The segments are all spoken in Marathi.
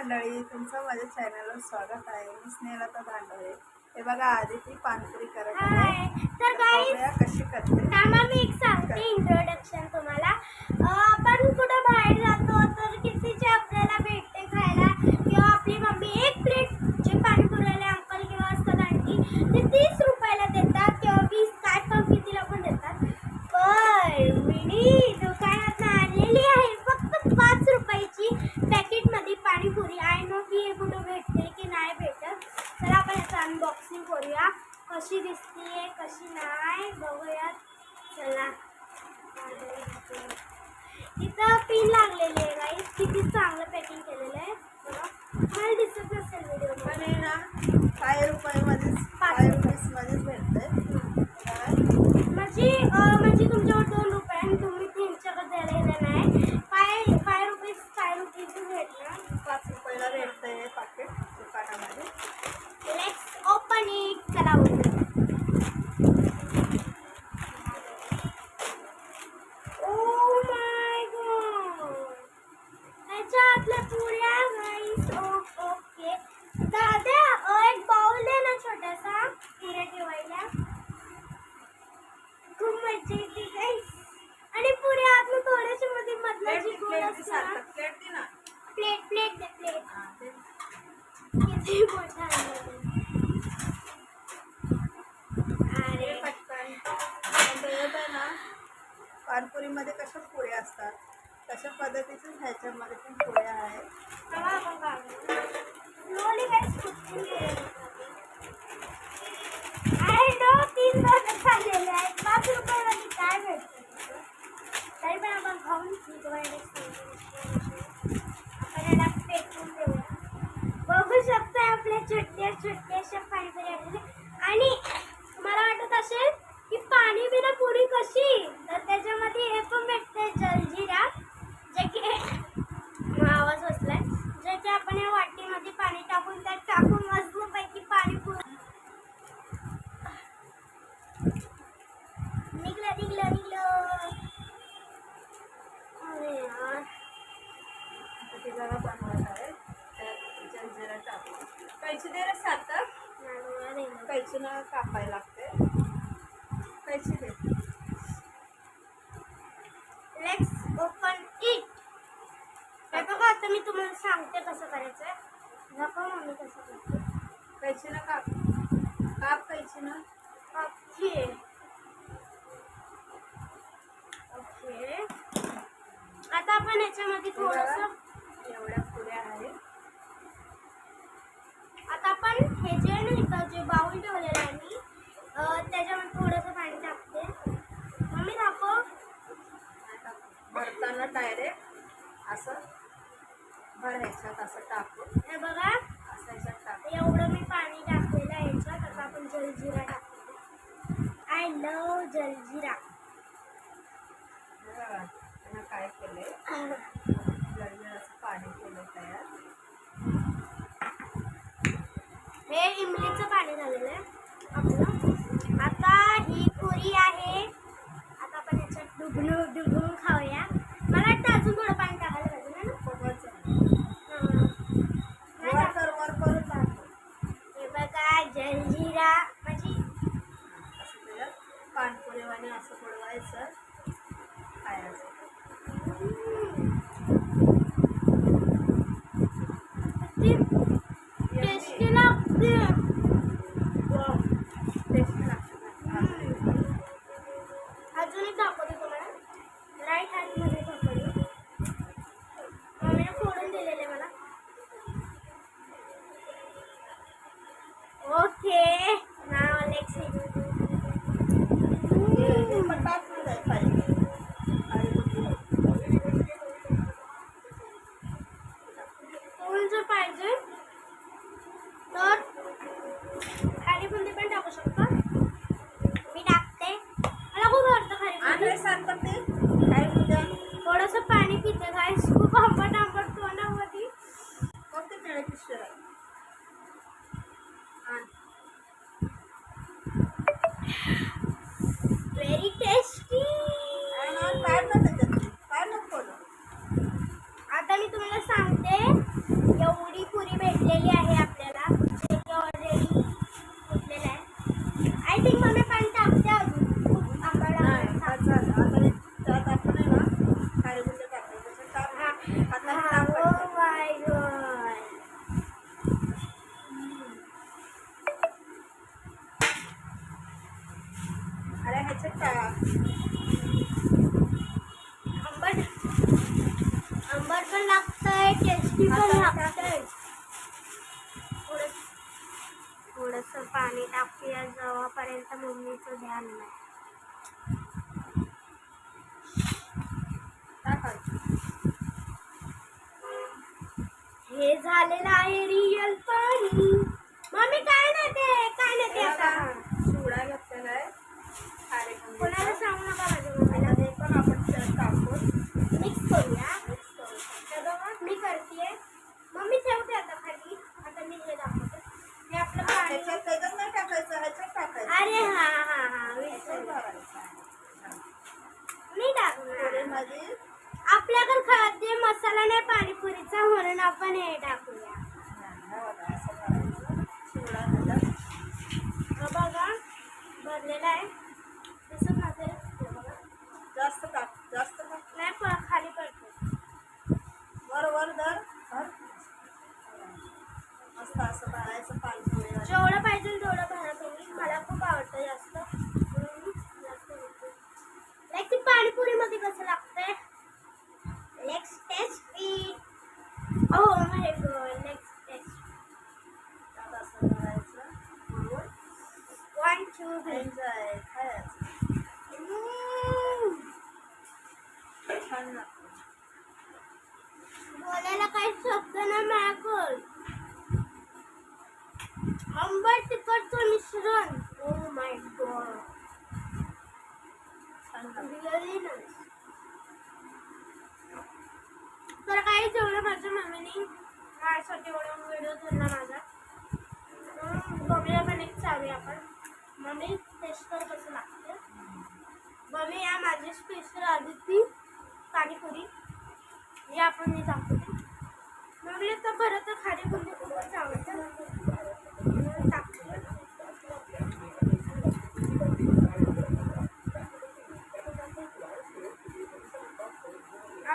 मंडळी तुमचं माझ्या चॅनलवर स्वागत आहे. मी स्नेहलता भांडवरे हे बघा आधी ती पानपुरी करत आहे. तर कशी करते. थांबा मी एक सांगते इंट्रोडक्शन तुम्हाला. आपण कुठं बाहेर जातो तर कितीचे आपल्याला भेटते खायला किंवा आपली मम्मी एक प्लेट जे पाणीपुरीवाले अंकल किंवा असतात आंटी ते तीस रुपयाला देतात किंवा वीस काय पण कितीला पण देतात पण मी दुकानात आणलेली आहे फक्त पाच रुपयाची पॅकेटमध्ये पाणीपुरी आय नो की हे कुठं भेटते की नाही भेटत तर आपण याचं अनबॉक्सिंग करूया कशी दिसतीये कशी नाही बघूया चला. तिथं पिन लागलेली आहे गाईस किती चांगलं पॅकिंग केलेलं आहे. बघा. मला दिसत नसेल व्हिडिओ पण हे ना फाय रुपयामध्येच फाय रुपीजमध्येच भेटते म्हणजे आतल्या पुऱ्या गाईस ओके दादा अ, एक बाउल दे ना छोटासा. हिरे ठेवायला खूप मजा येते गाईस आणि पुऱ्या आतलं थोड्याशा मध्ये मधला प्लेट जी गोल प्लेट असतो प्लेट दे ना. प्लेट प्लेट दे प्लेट. किती मोठा अरे. पटकन. पण ते येत आहे ना पानपुरीमध्ये कशा पुऱ्या असतात. तशा पद्धतीचं ह्याच्यामध्ये पण पोळ्या आहेत चला आपण काढू. Slowly guys, कुठून गेलेले I know तीन दोन झालेले आहेत पाच रुपयामध्ये काय भेटतं तिथे? तरी पण आपण खाऊन शिजवायला सांगू. आपण याला पेटवून देऊया बघू शकता आपल्या छोट्या छोट्याशा पाणीपुरी आलेल्या आणि मला वाटत असेल की पाणी बिना पुरी कशी तर त्याच्यामध्ये हे पण भेटते जलजिरा जे की हा, आवाज बसलाय जे की आपण या वाटीमध्ये पाणी टाकून त्यात टाकून मस्तपैकी पाणी पुरी निघलं निघलं निघलं अरे यार आता ती जरा बनवत आहे त्यात जलजिरा टाकून कैची दे रे साखर नारळ देणं. कैचीनं कापायला लागते कैची दे. लेट्स ओपन इट हे बघा आता मी तुम्हाला सांगते कसं करायचं दाखव मम्मी कसं करते. कैचीनं काप. काप कैचीनं ओके. ओके. आता आपण याच्यामध्ये थोडंसं एवढ्या पुऱ्या आहेत आता आपण हे जे आहे ना इथं जे बाउल ठेवलेलं आहे मी. त्याच्यामध्ये थोडंसं पाणी टाकते. मम्मी दाखव. भरताना डायरेक्ट असं भर ह्याच्यात असं टाकून हे बघा. असं ह्याच्यात टाकून एवढं मी पाणी टाकलेलं आहे याच्यात. आता आपण जलजिरा टाकतो आय लव जलजिरा. बघा, त्यानं काय केलंय? जलजिराचं पाणी केलं तयार. हे इमलीचं आता ही पुरी आहे. आता आपण याच्यात डुबणं डुबून खाऊया. मला वाटतं अजून थोडं पाणी टाकायला पाहिजे ना? खूपच हां. बघा जलजिरा म्हणजे पानपुरीवाने असं बुडवायचं. खायचं टेस्टी लागते. right hand ह्याच्यात आंबट आंबट पण लागतंय टेस्टी पण लागतंय. थोडं थोडंसं पाणी टाकूया जवळपर्यंत मम्मीचं ध्यान नाही. हे झालेलं आहे रिअल पाणी. मम्मी काय नाही ते काय नाही ते आता चिवडा घेतलेला आहे खारेखंडीचा. कोणाला सांगू नका माझ्या मम्मीला आता ते पण आपण त्यात टाकून मिक्स करूया. हे बघा मी करते मम्मी ठेवते आता खाली. आता मी हे दाखवते. हे आपलं पाणी. ह्याच्यात त्याच्यात नाही टाकायचं ह्याच्यात टाकायचं. अरे हा हा हा ह्याच्यात. भरायचं. मी टाकणार. पुरीमध्ये आपल्याकडे खाद्य मसाला नाही पाणीपुरीचा म्हणून आपण हे टाकूया. बघा. भरलेला आहे तसं माझं हे बघा जास्त टाक जास्त टाक नाही प- खाली पडतो वर वर धर धर. मस्त असं भरायचं जेवढं पाहिजे तेवढं भरा तुम्ही. मला खूप आवडतं जास्त. लाईक ती पाणीपुरीमध्ये कसं लागतंय? Let's taste my god let's taste असं भरायचं. वन टू थ्री एन्जॉय खायचं छान लागतं. बोलायला काही शब्द नाही माझ्याकडे आंबट तिखटचं मिश्रण. ओ माय गॉड छान लागतं तर काही जेवढं माझ्या मम्मीने माझ्यासाठी एवढा व्हिडिओ धरला माझा. म्हणून बघूया पण एक चालूया आपण. मम्मी टेस्ट कर कसं लागते. मम्मी या माझी स्पेशल आदिती ती पाणीपुरी हे आपण मी दाखवते. मम्मीला तर बरं तर खाली खूपच आवडतं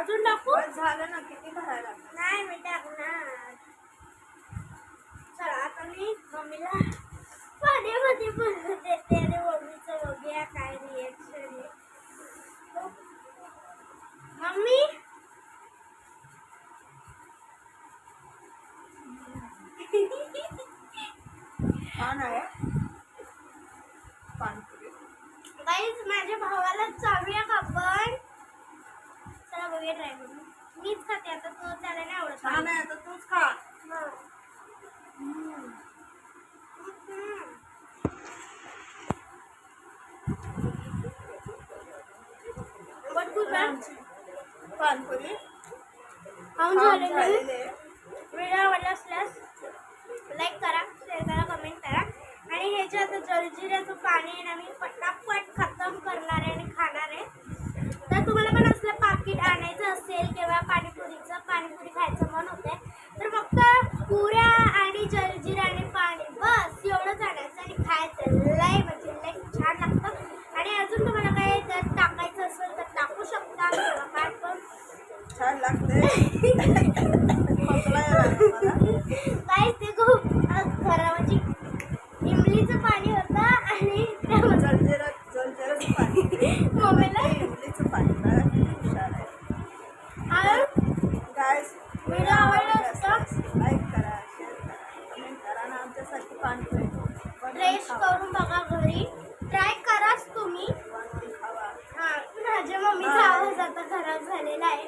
अजून टाकू? झालं ना किती भरायला? नाही मी टाकणार. चला आता मी मम्मीला पाण्यामध्ये भरून देते आणि मम्मीचं बघूया काय रिएक्शन आहे. मम्मी? छान आहे. माझ्या भावाला चालूया का बघूया ट्राय करून मीच खाते आता तो त्याला नाही आवडत छान आहे आता तूच खा हो. हम्म. खाऊन. झालेली आहे. व्हिडिओ आवडला असल्यास लाईक करा शेअर करा कमेंट करा आणि हे जे आता जलजिऱ्याचं पाणी आहे ना मी पटापट खतम करणार आहे आणि खाणार आहे तर तुम्हाला पण असलं पाकिट आणायचं असेल किंवा पाणीपुरीचं पाणीपुरी खायचं मन होते तर फक्त पुऱ्या आणि जलजिरा आणि पाणी बस एवढंच आणायचं आणि खायचं लय म्हणजे लय छान लागतं आणि अजून तुम्हाला काय त्यात टाकायचं असेल तर टाकू शकता किंवा काय पण छान लागते खोकला यायला लागला मला. काय ते खूप खरं म्हणजे इमलीचं पाणी होतं आणि त्यामध्ये जलजिरा जलजिराचं पाणी मम्मीला इमलीचं पाणी काय हुशार आहे आणि गायस व्हिडिओ आवडला असता लाईक करा शेअर करा कमेंट करा ना आमच्यासाठी पाणपुरी टेस्ट करून बघा घरी. ट्राय कराच तुम्ही. हा माझ्या मम्मीचा आवाज आता खराब झालेला आहे.